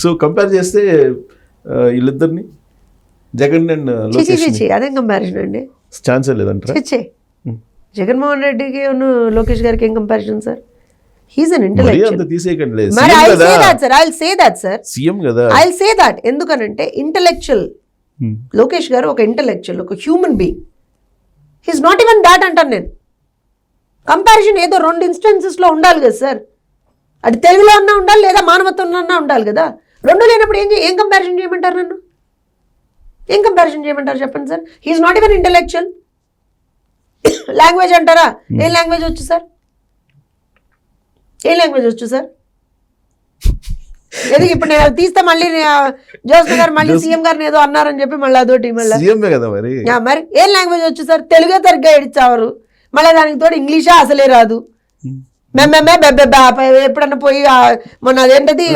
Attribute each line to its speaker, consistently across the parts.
Speaker 1: So compare చేస్తే వీళ్ళిద్దరిని Jagan and
Speaker 2: చిచి అదేం కంపారిజన్ అండి?
Speaker 1: ఛాన్సే లేదంటారా? Hmm.
Speaker 2: జగన్మోహన్ రెడ్డికి లోకేష్ గారికి ఏం comparison sir he's an intellectual
Speaker 1: CM కదా.
Speaker 2: Say that sir I say that sir
Speaker 1: CM కదా.
Speaker 2: ఐ సే దాట్ ఎందుకనంటే ఇంటలెక్చువల్. లోకేష్ గారు ఒక ఇంటలెక్చువల్ ఒక human being he's not even that అంటాను నేను. కంపారిజన్ ఏదో రెండు ఇన్స్టెన్సెస్లో ఉండాలి కదా సార్ అది తెలుగులో అన్నా ఉండాలి లేదా మానవత్వంలో అన్నా ఉండాలి కదా. రెండు లేనప్పుడు ఏం ఏం కంపారిజన్ చేయమంటారు నన్ను? ఏం కంపారిజన్ చేయమంటారు చెప్పండి sir? He's not even intellectual language అంటారా? ఏం లాంగ్వేజ్ వచ్చు సార్? ఏం లాంగ్వేజ్ వచ్చు సార్? ఎందుకు ఇప్పుడు నేను అది తీస్తే మళ్ళీ జోస్న గారు మళ్ళీ సీఎం గారిని ఏదో అన్నారని చెప్పి మళ్ళీ అదోటి మళ్ళీ.
Speaker 1: మరి?
Speaker 2: ఏం లాంగ్వేజ్ వచ్చు సార్? తెలుగే సరిగ్గా ఎడిచారు మళ్ళీ దానికి తోడు ఇంగ్లీషా అసలే రాదు. మేమేమే ఎప్పుడన్నా పోయి మొన్న అదేంటది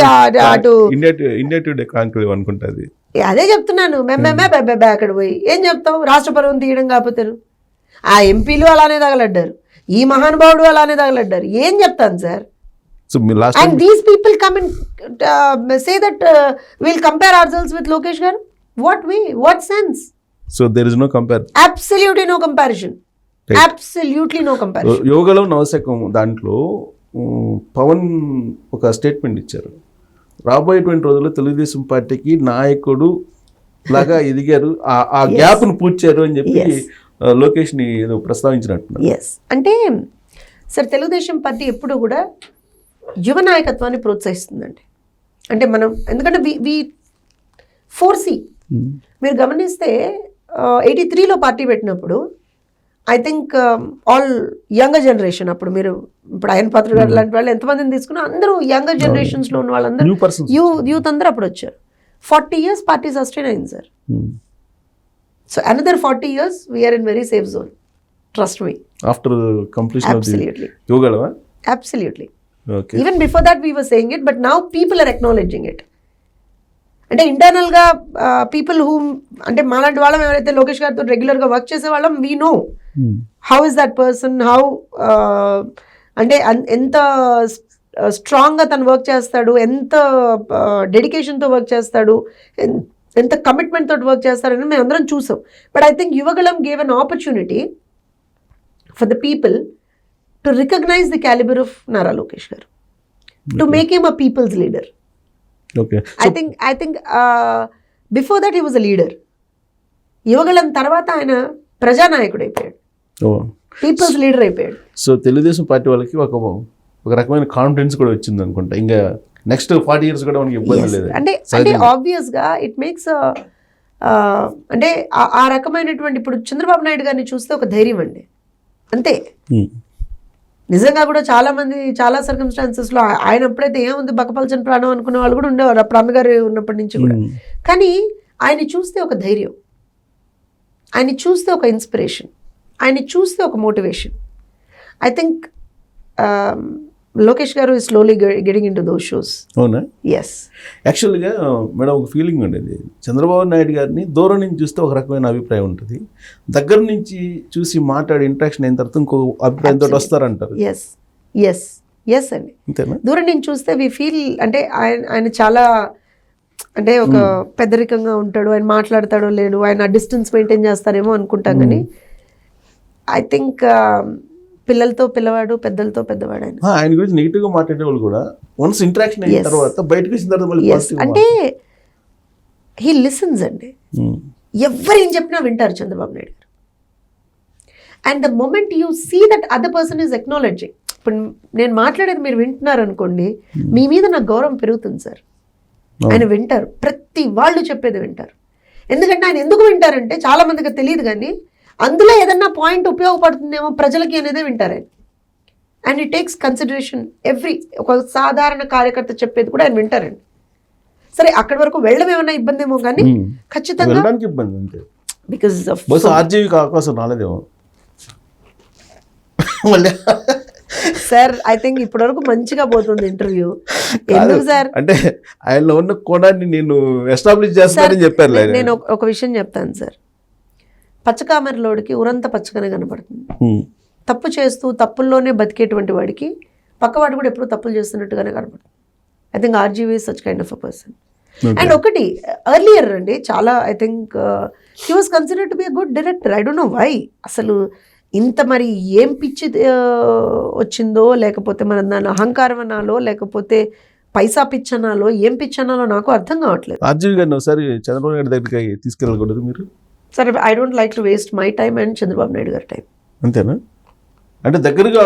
Speaker 2: అటు
Speaker 1: ఇండియా టుడే కాంక్లేవ్ అనుకుంటుంది
Speaker 2: అదే చెప్తున్నాను మేమేమే బెబ్బెబ్బే అక్కడ పోయి ఏం చెప్తావు రాష్ట్ర పరువును తీయడం కాకపోతే ఆ ఎంపీలు అలానే తగలడ్డారు ఈ మహానుభావుడు అలానే తగలడ్డారు ఏం చెప్తాను sir and these people come in say that will compare ourselves with Lokesh garu what way what sense
Speaker 1: so there is no compare
Speaker 2: absolutely no comparison absolutely no comparison
Speaker 1: యోగలో నవశకం దాంట్లో పవన్ ఒక స్టేట్మెంట్ ఇచ్చారు. రాబోయేటువంటి రోజుల్లో తెలుగుదేశం పార్టీకి నాయకుడు లాగా ఎదిగారు. ఆ- ఆ గ్యాప్ను పూడ్చారు అని చెప్పి
Speaker 2: Yes.
Speaker 1: ఆ, లోకేష్ని ఏదో ప్రస్తావించినట్టున్నారు.
Speaker 2: ఎస్ అంటే సార్ తెలుగుదేశం పార్టీ ఎప్పుడు కూడా యువ నాయకత్వాన్ని ప్రోత్సహిస్తుందండి. అంటే మనం ఎందుకంటే వి వి ఫోర్సీ మీరు గమనిస్తే ఎయిటీ త్రీలో పార్టీ పెట్టినప్పుడు I think all younger generation అప్పుడు మీరు ఇప్పుడు ఆయన పాత్ర గారు లాంటి వాళ్ళు ఎంతమందిని తీసుకున్నా అందరూ యంగర్ జనరేషన్స్లో ఉన్న వాళ్ళందరూ
Speaker 1: న్యూ పర్సన్స్
Speaker 2: యూ యూత్ అందరూ అప్పుడు వచ్చారు. ఫార్టీ ఇయర్స్ పార్టీ సస్టైన్ అయింది sir so another forty years we're in very safe zone trust me
Speaker 1: after completion
Speaker 2: absolutely even before that we were saying it but now people are acknowledging it అంటే ఇంటర్నల్గా people who అంటే మాలాంటి వాళ్ళం ఎవరైతే లోకేష్ గారితో రెగ్యులర్గా work చేసే వాళ్ళం we know how is that person how అంటే ఎంత స్ట్రాంగ్గా తను వర్క్ చేస్తాడు? ఎంత డెడికేషన్తో వర్క్ చేస్తాడు? ఎంత కమిట్మెంట్ తోటి వర్క్ చేస్తాడని మేము అందరం చూసాం. But I think Yuvagalam gave an opportunity for the people to recognise the calibre of Nara Lokesh garu to make him a people's leader I think I think before that he was a leader Yuvagalam తర్వాత ఆయన ప్రజానాయకుడు అయిపోయాడు people's leader అయిపోయాడు.
Speaker 1: So Telugu Desam party వాళ్ళకి ఒక ఒక రకమైన confidence కూడా వచ్చింది అనుకుంటా. ఇంకా నెక్స్ట్ ఫార్టీ ఇయర్స్ కూడా మనకి ఇబ్బంది. లేదు.
Speaker 2: అంటే అంటే ఆబ్వియస్గా ఇట్ మేక్స్ అంటే ఆ- రకమైనటువంటి ఇప్పుడు చంద్రబాబు నాయుడు గారిని చూస్తే ఒక ధైర్యం అండి. అంతే.
Speaker 1: Hmm.
Speaker 2: నిజంగా కూడా చాలా మంది చాలా సర్కమ్స్టాన్సెస్లో ఆ- ఆయన ఎప్పుడైతే ఏముంది బకపల్చని ప్రాణం అనుకునే వాళ్ళు కూడా ఉండేవారు అప్పుడు అమ్మగారు ఉన్నప్పటి నుంచి కూడా.
Speaker 1: Hmm.
Speaker 2: కానీ ఆయన చూస్తే ఒక ధైర్యం. ఆయన చూస్తే ఒక ఇన్స్పిరేషన్ ఆయన చూస్తే ఒక motivation. I think Lokesh garu slowly getting into those shows
Speaker 1: అవునా?
Speaker 2: ఎస్
Speaker 1: యాక్చువల్గా మేడం ఒక ఫీలింగ్ ఉండేది. చంద్రబాబు నాయుడు గారిని దూరం నుంచి చూస్తే ఒక రకమైన అభిప్రాయం ఉంటుంది. దగ్గర నుంచి చూసి మాట్లాడి ఇంట్రాక్షన్ అయిన తర్వాత ఇంకో అభిప్రాయంతో వస్తారంటారు.
Speaker 2: ఎస్ ఎస్ ఎస్ అండి. దూరం నుంచి చూస్తే వి ఫీల్ అంటే ఆయన ఆయన చాలా అంటే ఒక పెద్దరికంగా ఉంటాడు. ఆయన మాట్లాడతాడో లేడు ఆయన డిస్టెన్స్ మెయింటైన్ చేస్తారేమో అనుకుంటాం కానీ ఐ థింక్ పిల్లలతో పిల్లవాడు పెద్దలతో పెద్దవాడు ఆయన
Speaker 1: గురించి నెగిటివ్గా మాట్లాడే వాళ్ళు కూడా వన్స్ ఇంట్రాక్షన్ అయిన. తర్వాత బయటకు వచ్చిన తర్వాత
Speaker 2: అంటే హీ లిసన్స్ అండి.
Speaker 1: ఉమ్.
Speaker 2: ఎవరు ఏం చెప్పినా వింటారు Chandrababu Naidu garu. And the moment you see that other person is acknowledging ఇప్పుడు నేను మాట్లాడేది మీరు వింటున్నారు అనుకోండి మీ మీద నాకు గౌరవం పెరుగుతుంది సార్. ఆయన వింటారు. ప్రతి వాళ్ళు చెప్పేది వింటారు. ఎందుకంటే ఆయన ఎందుకు వింటారంటే చాలా మందికి తెలియదు కానీ అందులో ఏదన్నా పాయింట్ ఉపయోగపడుతుందేమో ప్రజలకి అనేదే వింటారు. ఆయన and it takes consideration every ఒక సాధారణ కార్యకర్త చెప్పేది కూడా ఆయన వింటారండి సరే అక్కడి వరకు వెళ్ళడం ఏమైనా ఇబ్బంది ఏమో కానీ. ఖచ్చితంగా
Speaker 1: ఇబ్బంది అంతే
Speaker 2: బికాస్ ఆఫ్
Speaker 1: బహుశా ఆర్జీవీకి అవకాశం రాలేదేమో. మళ్ళీ
Speaker 2: సార్ ఐ థింక్ ఇప్పటి వరకు మంచిగా పోతుంది ఇంటర్వ్యూ ఎందుకు సార్
Speaker 1: అంటే ఆయనలో ఉన్న కోణాన్ని నేను ఎస్టాబ్లిష్ చేస్తానని చెప్పారు
Speaker 2: నేను ఒక విషయం చెప్తాను సార్ పచ్చకామెరలోడికి ఉరంత పచ్చగానే కనపడుతుంది తప్పు చేస్తూ తప్పుల్లోనే బతికేటువంటి వాడికి పక్కవాడు కూడా ఎప్పుడు తప్పులు చేస్తున్నట్టుగానే కనపడుతుంది I think RGV such kind of a person and ఒకటి ఎర్లియర్ అండి చాలా I think he was consider to be a good director I don't know why అసలు ఇంత మరి ఏం పిచ్చి uh, వచ్చిందో లేకపోతే మన దాని అహంకారం అనాలో లేకపోతే పైసా పిచ్చి అనాలో ఏం పిచ్చి అనాలో నాకు అర్థం కావట్లేదు.
Speaker 1: ఆర్జీవి గారిని ఒకసారి చంద్రబాబు నాయుడు దగ్గరికి తీసుకెళ్ళకూడదు మీరు?
Speaker 2: సరే I don't like to waste my time and Chandrababu Naidu గారి టైం
Speaker 1: అంతేనా? అంటే దగ్గరగా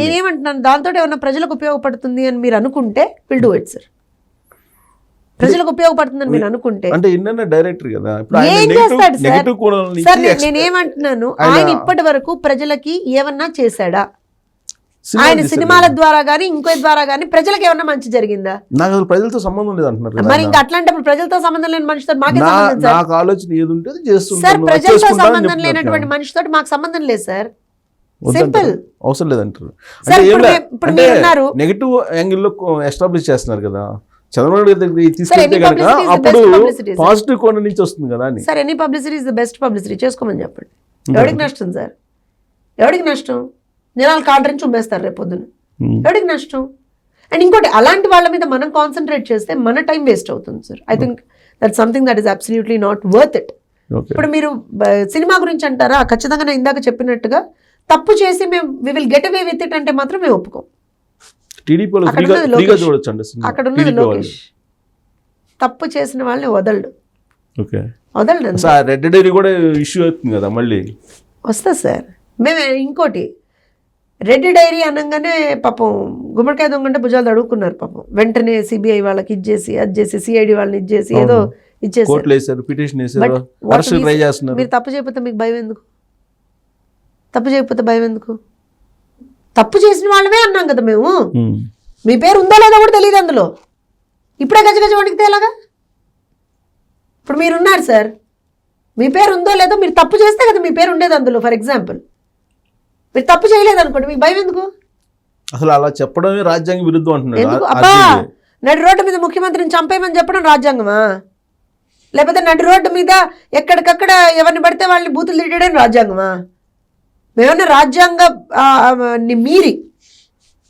Speaker 2: నేనేమంటున్నాను దాంతో ఏమన్నా ప్రజలకు ఉపయోగపడుతుంది అని మీరు అనుకుంటే విల్ డూ ఇట్ సార్ ప్రజలకు ఉపయోగపడుతుందని మీరు అనుకుంటే.
Speaker 1: అంటే డైరెక్టర్ కదా?
Speaker 2: ఏం చేస్తాడు సార్ సార్ నేనేమంటున్నాను
Speaker 1: ఆయన-
Speaker 2: ఇప్పటి వరకు ప్రజలకి ఏమన్నా చేశాడా? ఆయన సినిమాల. ద్వారా గానీ ఇంకో ద్వారా గానీ ప్రజలకు ఏమన్నా మంచి జరిగిందా?
Speaker 1: నాకు అసలు ప్రజలతో సంబంధం లేదు అంటున్నారు
Speaker 2: మరి. ఇంకా అట్లాంటప్పుడు ప్రజలతో సంబంధం లేని మనిషితో
Speaker 1: నాకు ఆలోచన ఏది ఉంటే
Speaker 2: సార్ ప్రజలతో సంబంధం లేనటువంటి. మనిషితో మాకు సంబంధం లేదు సార్. సింపుల్.
Speaker 1: అవసరం లేదంటారు. నెగిటివ్ యాంగిల్లో ఎస్టాబ్లిష్ చేస్తున్నారు కదా. చంద్రబాబు దగ్గరికి తీసుకెళ్తే కనుక అప్పుడు. పాజిటివ్ కోణం నుంచి వస్తుంది కదా అని.
Speaker 2: Sir any publicity is the best publicity? చేసుకోమని చెప్పండి. ఎవరికి నష్టం సార్? ఎవరికి నష్టం? జనాలు కాంట్రించి చూమేస్తారు రేపు పొద్దున.
Speaker 1: Hmm.
Speaker 2: ఎవరికి నష్టం? అండ్ ఇంకోటి అలాంటి వాళ్ళ మీద మనం కాన్సన్ట్రేట్ చేస్తే మన టైం వేస్ట్ అవుతుంది sir I think that something that is absolutely not worth it ఇప్పుడు మీరు సినిమా గురించి అంటారా? ఖచ్చితంగా నేను ఇందాక చెప్పినట్టుగా తప్పు చేసి మేము we will get away with it అంటే మాత్రం మేము ఒప్పుకోం. అక్కడ ఉన్నది లోకేష్. తప్పు చేసిన వాళ్ళని వదలడు. వదలడు
Speaker 1: కూడా ఇష్యూ అవుతుంది కదా మళ్ళీ.
Speaker 2: వస్తా సార్ మేము ఇంకోటి రెడ్ డైరీ అనగానే పాపం గుమ్మడికాయ దొంగంటే భుజాలు అడుగుకున్నారు పాపం. వెంటనే సిబిఐ వాళ్ళకి ఇచ్చేసి అది చేసి సిఐడి వాళ్ళని ఇచ్చేసి ఏదో ఇచ్చేసి మీరు తప్పు చేయకపోతే మీకు భయం ఎందుకు? తప్పు చేయకపోతే భయం ఎందుకు? తప్పు చేసిన వాళ్ళమే అన్నాం కదా మేము. మీ పేరు ఉందో లేదో కూడా తెలియదు అందులో. ఇప్పుడే గజ గజ వణికితే ఎలాగా? ఇప్పుడు మీరున్నారు సార్. మీ పేరు ఉందో లేదో మీరు తప్పు చేస్తే కదా మీ పేరు ఉండేది అందులో ఫర్ ఎగ్జాంపుల్. మీరు తప్పు చేయలేదు అనుకోండి మీకు భయం ఎందుకు?
Speaker 1: అసలు అలా చెప్పడమే రాజ్యాంగ విరుద్ధం అంటున్నాడు
Speaker 2: అబ్బా. నడి రోడ్డు మీద ముఖ్యమంత్రిని చంపేయమని చెప్పడం రాజ్యాంగమా? లేకపోతే నడి రోడ్డు మీద ఎక్కడికక్కడ ఎవరిని పడితే వాళ్ళని బూతులు తిట్టడం రాజ్యాంగమా? మేమన్నా రాజ్యాంగ మీరి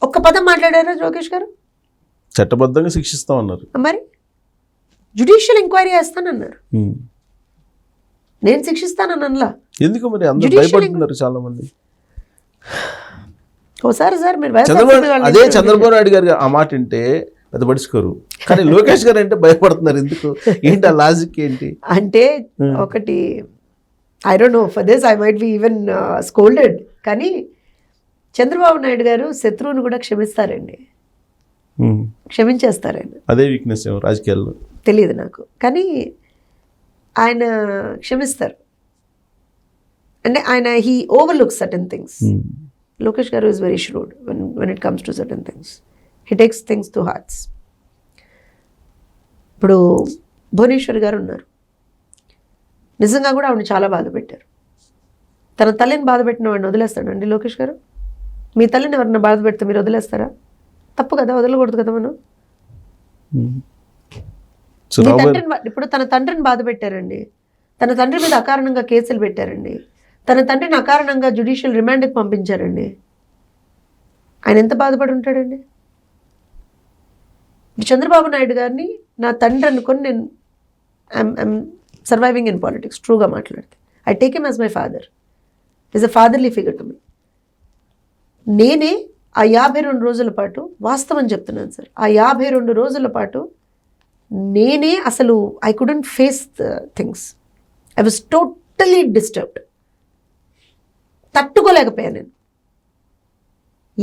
Speaker 2: ఒక్క పదం మాట్లాడారా లోకేష్ గారు?
Speaker 1: చట్టబద్ధంగా శిక్షిస్తామన్నారు
Speaker 2: మరి జుడిషియల్ ఎంక్వైరీ చేస్తానన్నారు. నేను శిక్షిస్తానని అనలా.
Speaker 1: ఎందుకు మరి అందరూ భయపడుతున్నారు చాలా మంది
Speaker 2: ఓసారి సార్ మీరు
Speaker 1: చంద్రబాబు అదే చంద్రబాబు నాయుడు గారు ఆ మాట వింటే పెద్ద పడుచుకోరు. కానీ లోకేష్ గారు అంటే భయపడుతున్నారు ఎందుకు? ఏంటి ఆ లాజిక్ ఏంటి?
Speaker 2: అంటే ఒకటి I don't know for this I might be even scolded కానీ చంద్రబాబు నాయుడు గారు శత్రువుని కూడా క్షమిస్తారండి.
Speaker 1: ఉమ్.
Speaker 2: క్షమించేస్తారండి.
Speaker 1: అదే వీక్నెస్ రాజకీయాల్లో.
Speaker 2: తెలియదు నాకు. కానీ ఆయన క్షమిస్తారు. అంటే ఆయన he overlook certain things. Lokesh garu is very shrewd when when it comes to certain things he takes things to hearts ఇప్పుడు భువనేశ్వర్ గారు ఉన్నారు. నిజంగా కూడా ఆవిడ చాలా బాధ పెట్టారు. తన తల్లిని బాధ పెట్టిన వాడిని వదిలేస్తాడండి లోకేష్ గారు? మీ తల్లిని ఎవరన్నా బాధ పెడితే మీరు వదిలేస్తారా? తప్పు కదా వదలకూడదు కదా మనం? బా- ఇప్పుడు తన తండ్రిని బాధ పెట్టారండి. తన తండ్రి మీద అకారణంగా కేసులు పెట్టారండి. తన తండ్రిని అకారణంగా జ్యుడిషియల్ రిమాండ్కి పంపించారండి. ఆయన ఎంత బాధపడి ఉంటాడండి? చంద్రబాబు నాయుడు గారిని నా తండ్రి అనుకొని నేను ఐమ్ సర్వైవింగ్ ఇన్ పాలిటిక్స్ ట్రూగా మాట్లాడితే. I take em as my father is a fatherly figure to me నేనే ఆ యాభై రెండు రోజుల పాటు వాస్తవం చెప్తున్నాను సార్. ఆ యాభై రెండు రోజుల పాటు నేనే అసలు I couldn't face the things I was totally disturbed తట్టుకోలేకపోయాను నేను.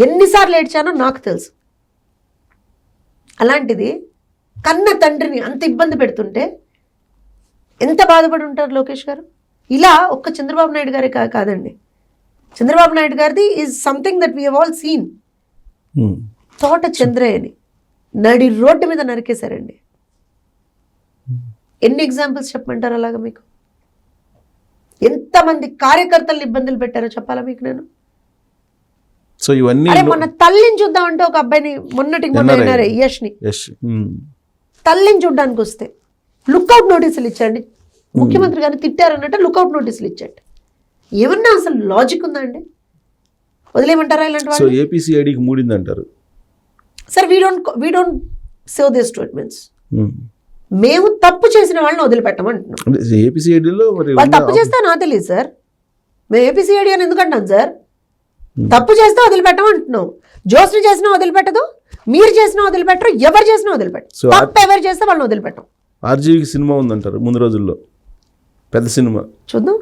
Speaker 2: ఎన్నిసార్లు ఏడ్చానో నాకు తెలుసు. అలాంటిది కన్న తండ్రిని అంత ఇబ్బంది పెడుతుంటే ఎంత బాధపడి ఉంటారు లోకేష్ గారు? ఇలా ఒక్క చంద్రబాబు నాయుడు గారే కాదండి. చంద్రబాబు నాయుడు గారిది is something that we all seen. Thota చంద్రయ్యని నడి రోడ్డు మీద నరికేశారండి. ఎన్ని ఎగ్జాంపుల్స్ చెప్పమంటారు అలాగా మీకు? ఎంతమంది కార్యకర్తలను ఇబ్బందులు పెట్టారో చెప్పాలా మీకు నేను?
Speaker 1: సో ఇవన్నీ
Speaker 2: మొన్న తల్లిని చూద్దామంటే ఒక అబ్బాయిని మొన్నటికి మొన్న
Speaker 1: NRI.
Speaker 2: విన్నారే యష్ని.
Speaker 1: యష్ ఉమ్.
Speaker 2: తల్లిని చూడడానికి వస్తే లుక్అవుట్ నోటీసులు ఇచ్చండి ముఖ్యమంత్రి గారిని తిట్టారన్నట్టు లుక్అవుట్ నోటీసులు ఇచ్చండి. ఏమన్నా అసలు లాజిక్ ఉందా అండి? వదిలేయమంటారా ఇలాంటి
Speaker 1: సో ఏపీసీఐడికి మూడింది అంటారు
Speaker 2: sir we don't we don't save this statements. మేము తప్పు చేసిన వాళ్ళని వదిలిపెట్టమంటున్నాం. వాళ్ళు తప్పు చేస్తే నాకు తెలియదు సార్. మేము ఏపీసీఐడి అని ఎందుకంటాం సార్? తప్పు చేస్తే వదిలిపెట్టమంటున్నాం. జోస్ని చేసినా వదిలిపెట్టదు మీరు చేసినా వదిలిపెట్టరు ఎవరు చేసినా వదిలిపెట్టరు. తప్పు ఎవరు చేస్తే వాళ్ళని వదిలిపెట్టం.
Speaker 1: ఆర్జీవికి సినిమా ఉందంటారు ముందు రోజుల్లో. పెద్ద సినిమా.
Speaker 2: చూద్దాం.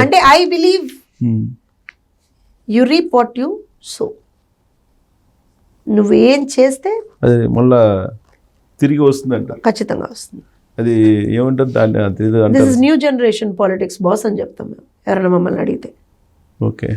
Speaker 2: అంటే I believe. You reap what you sow నువ్వేం చేస్తే
Speaker 1: అది మళ్ళా తిరిగి వస్తుందంట.
Speaker 2: ఖచ్చితంగా వస్తుంది.
Speaker 1: అది ఏమంటారు దాన్ని
Speaker 2: న్యూ జనరేషన్ పాలిటిక్స్ బాస్ అని చెప్తాం మేము. ఎవరైనా మమ్మల్ని అడిగితే.
Speaker 1: ఓకే.